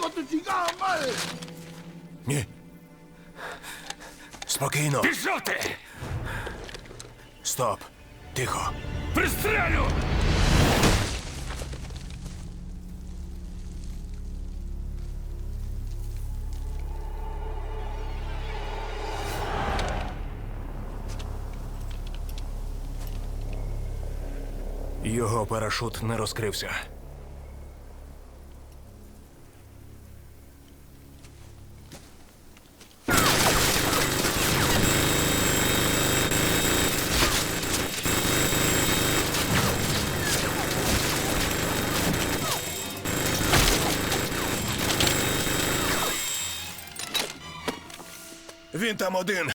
Контроль! Ні. Спокійно. Пішов ти! Стоп. Тихо. Пристрелю! Його парашут не розкрився. Він там один.